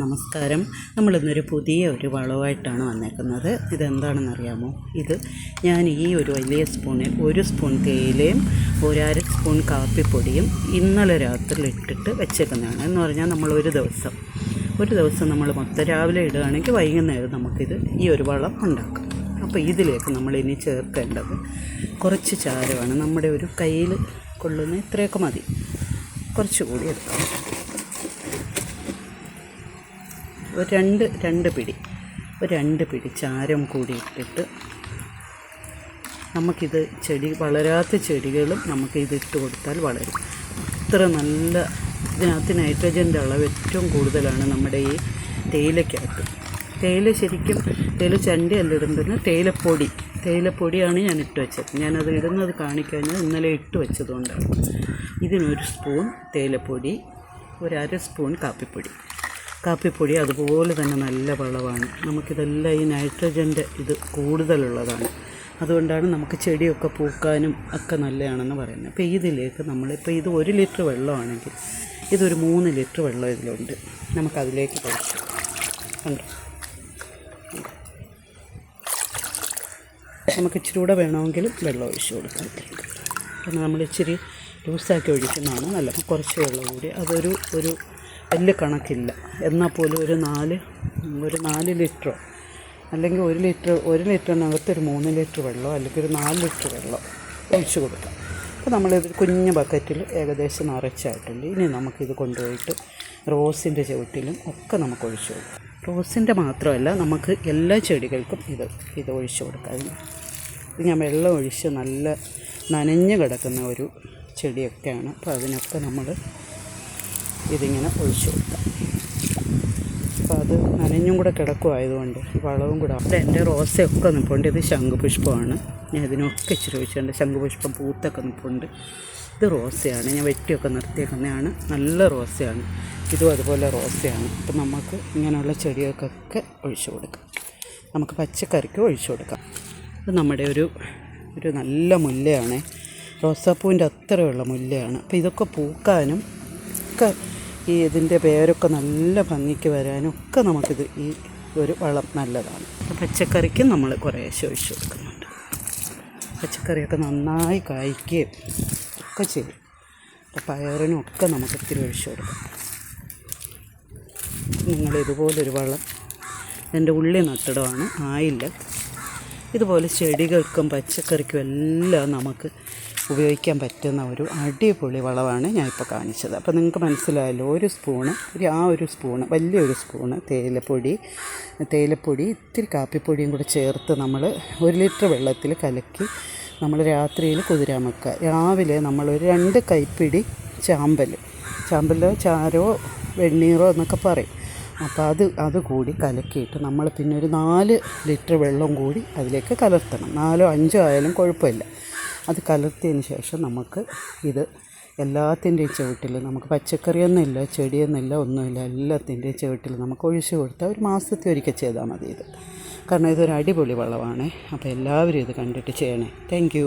നമസ്കാരം. നമ്മളിന്നൊരു പുതിയ ഒരു വളമായിട്ടാണ് വന്നേക്കുന്നത്. ഇതെന്താണെന്നറിയാമോ? ഇത് ഞാൻ ഈ ഒരു വലിയ സ്പൂണിൽ ഒരു സ്പൂൺ തേയിലയും ഒരര സ്പൂൺ കാപ്പിപ്പൊടിയും ഇന്നലെ രാത്രി ഇട്ടിട്ട് വെച്ചേക്കുന്നതാണ്. എന്ന് പറഞ്ഞാൽ നമ്മൾ ഒരു ദിവസം ഒരു ദിവസം നമ്മൾ മൊത്തം രാവിലെ ഇടുകയാണെങ്കിൽ വൈകുന്നേരം നമുക്കിത് ഈ ഒരു വളം ഉണ്ടാക്കാം. അപ്പോൾ ഇതിലേക്ക് നമ്മൾ ഇനി ചേർക്കേണ്ടത് കുറച്ച് ചാരമാണ്. നമ്മുടെ ഒരു കയ്യിൽ കൊള്ളുന്ന ഇത്രയൊക്കെ മതി. കുറച്ചുകൂടി എടുക്കാം. ഒരു രണ്ട് രണ്ട് പിടി. ഒരു രണ്ട് പിടി ചാരം കൂടി ഇട്ടിട്ട് നമുക്കിത് ചെടി വളരാത്ത ചെടികളും നമുക്ക് ഇത് ഇട്ട് കൊടുത്താൽ വളരും. അത്ര നല്ല ഇതിനകത്ത് നൈട്രജന്റെ അളവ് ഏറ്റവും കൂടുതലാണ് നമ്മുടെ ഈ തേയിലക്കകത്ത് തേയില ശരിക്കും തേയില ചണ്ടിയല്ല ഇടുന്നത് തേയിലപ്പൊടി. തേയിലപ്പൊടിയാണ് ഞാൻ ഇട്ട് വെച്ചത്. ഞാനത് ഇടുന്നത് കാണിക്കാഞ്ഞത് ഇന്നലെ ഇട്ട് വെച്ചതുകൊണ്ടാണ്. ഇതിനൊരു സ്പൂൺ തേയിലപ്പൊടി ഒരു അര സ്പൂൺ കാപ്പിപ്പൊടി. കാപ്പിപ്പൊടി അതുപോലെ തന്നെ നല്ല വളമാണ് നമുക്കിതെല്ലാം ഈ നൈട്രജന്റെ ഇത് കൂടുതലുള്ളതാണ്. അതുകൊണ്ടാണ് നമുക്ക് ചെടിയൊക്കെ പൂക്കാനും ഒക്കെ നല്ലതാണെന്ന് പറയുന്നത്. അപ്പോൾ ഇതിലേക്ക് നമ്മളിപ്പോൾ ഇത് ഒരു ലിറ്റർ വെള്ളമാണെങ്കിൽ ഇതൊരു മൂന്ന് ലിറ്റർ വെള്ളം ഇതിലുണ്ട്. നമുക്കതിലേക്ക് കുറച്ച് കണ്ടോ? നമുക്ക് ഇച്ചിരി കൂടെ വേണമെങ്കിലും വെള്ളം ഒഴിച്ചു കൊടുക്കാം പിന്നെ നമ്മൾ ഇച്ചിരി ലൂസാക്കി ഒഴിക്കുന്നതാണ് നല്ല കുറച്ച് വെള്ളം കൂടി. അതൊരു ഒരു വലിയ കണക്കില്ല. എന്നാൽ പോലും ഒരു നാല് ഒരു നാല് ലിറ്ററോ അല്ലെങ്കിൽ ഒരു ലിറ്റർ ഒരു ലിറ്ററിനകത്ത് ഒരു മൂന്ന് ലിറ്റർ വെള്ളമോ അല്ലെങ്കിൽ ഒരു നാല് ലിറ്റർ വെള്ളമോ ഒഴിച്ചു കൊടുക്കാം. അപ്പോൾ നമ്മളിത് കുഞ്ഞ് ബക്കറ്റിൽ ഏകദേശം നിറച്ചായിട്ടുണ്ട്. ഇനി നമുക്കിത് കൊണ്ടുപോയിട്ട് റോസിന്റെ ചുവട്ടിലും ഒക്കെ നമുക്ക് ഒഴിച്ചു കൊടുക്കാം. റോസിന്റെ മാത്രമല്ല നമുക്ക് എല്ലാ ചെടികൾക്കും ഇത് ഇത് ഒഴിച്ചു കൊടുക്കാം. ഇത് ഞാൻ വെള്ളം ഒഴിച്ച് നല്ല നനഞ്ഞ് കിടക്കുന്ന ഒരു ചെടിയൊക്കെയാണ്. അപ്പോൾ അതിനൊക്കെ നമ്മൾ ഇതിങ്ങനെ ഒഴിച്ചു കൊടുക്കാം. അപ്പോൾ അത് നനഞ്ഞും കൂടെ കിടക്കുമായതുകൊണ്ട് വളവും കൂടെ. അവിടെ എന്റെ റോസയൊക്കെ നിൽപ്പുണ്ട് ഇത് ശംഖുപുഷ്പമാണ്. ഞാൻ ഇതിനൊക്കെ ഇച്ചിരി ഒഴിച്ചിട്ടുണ്ട് ശംഖുപുഷ്പം പൂത്തൊക്കെ നിൽപ്പുണ്ട് ഇത് റോസയാണ്. ഞാൻ വെട്ടിയൊക്കെ നിർത്തിയേക്കുന്നതാണ്. നല്ല റോസയാണ്. ഇതും അതുപോലെ റോസയാണ്. അപ്പം നമുക്ക് ഇങ്ങനെയുള്ള ചെടികൾക്കൊക്കെ ഒഴിച്ചു കൊടുക്കാം. നമുക്ക് പച്ചക്കറിക്ക് ഒഴിച്ചു കൊടുക്കാം. ഇത് നമ്മുടെ ഒരു ഒരു നല്ല മുല്ലയാണ്. റോസാപ്പൂവിന്റെ അത്രയുള്ള മുല്ലയാണ്. അപ്പോൾ ഇതൊക്കെ പൂക്കാനും ഒക്കെ ഈ ഇതിന്റെ പേരൊക്കെ നല്ല ഭംഗിക്ക് വരാനൊക്കെ നമുക്കിത് ഈ ഒരു വളം നല്ലതാണ്. പച്ചക്കറിക്കും നമ്മൾ കുറേശ്ശെ ഒഴിച്ചു കൊടുക്കുന്നുണ്ട്. പച്ചക്കറിയൊക്കെ നന്നായി കായ്ക്കുകയും ഒക്കെ ചെയ്യും. അപ്പോൾ പയറിനും ഒക്കെ നമുക്ക് ഇത്തിരി ഒഴിച്ചു കൊടുക്കാം. നിങ്ങൾ ഇതുപോലൊരു വളം എന്റെ ഉള്ളി നട്ടിടമാണ് ആയില്ല. ഇതുപോലെ ചെടികൾക്കും പച്ചക്കറിക്കും എല്ലാം നമുക്ക് ഉപയോഗിക്കാൻ പറ്റുന്ന ഒരു അടിപൊളി വളമാണ് ഞാൻ ഇപ്പോൾ കാണിച്ചത്. അപ്പോൾ നിങ്ങൾക്ക് മനസ്സിലായല്ലോ ഒരു സ്പൂണ് ഒരു ആ ഒരു സ്പൂണ് വലിയൊരു സ്പൂണ് തേയിലപ്പൊടി തേയിലപ്പൊടി ഇത്തിരി കാപ്പിപ്പൊടിയും കൂടെ ചേർത്ത് നമ്മൾ ഒരു ലിറ്റർ വെള്ളത്തിൽ കലക്കി നമ്മൾ രാത്രിയിൽ കുതിരാൻ വെക്കുക. രാവിലെ നമ്മളൊരു രണ്ട് കൈപ്പിടി ചാമ്പൽ ചാമ്പലോ ചാരോ വെണ്ണീറോ എന്നൊക്കെ പറയും. അപ്പോൾ അത് അതുകൂടി കലക്കിയിട്ട് നമ്മൾ പിന്നെ ഒരു നാല് ലിറ്റർ വെള്ളം കൂടി അതിലേക്ക് കലർത്തണം. നാലോ അഞ്ചോ ആയാലും കുഴപ്പമില്ല. അത് കലർത്തിയതിന് ശേഷം നമുക്ക് ഇത് എല്ലാത്തിന്റെയും ചുവട്ടിൽ നമുക്ക് പച്ചക്കറിയൊന്നുമില്ല ചെടിയൊന്നുമില്ല ഒന്നുമില്ല. എല്ലാത്തിന്റെയും ചുവട്ടിൽ നമുക്ക് ഒഴിച്ചു കൊടുത്താൽ ഒരു മാസത്തെ ഒരിക്കൽ ചെയ്താൽ മതി ഇത്. കാരണം ഇതൊരു അടിപൊളി വളമാണ് അപ്പോൾ എല്ലാവരും ഇത് കണ്ടിട്ട് ചെയ്യണേ. താങ്ക്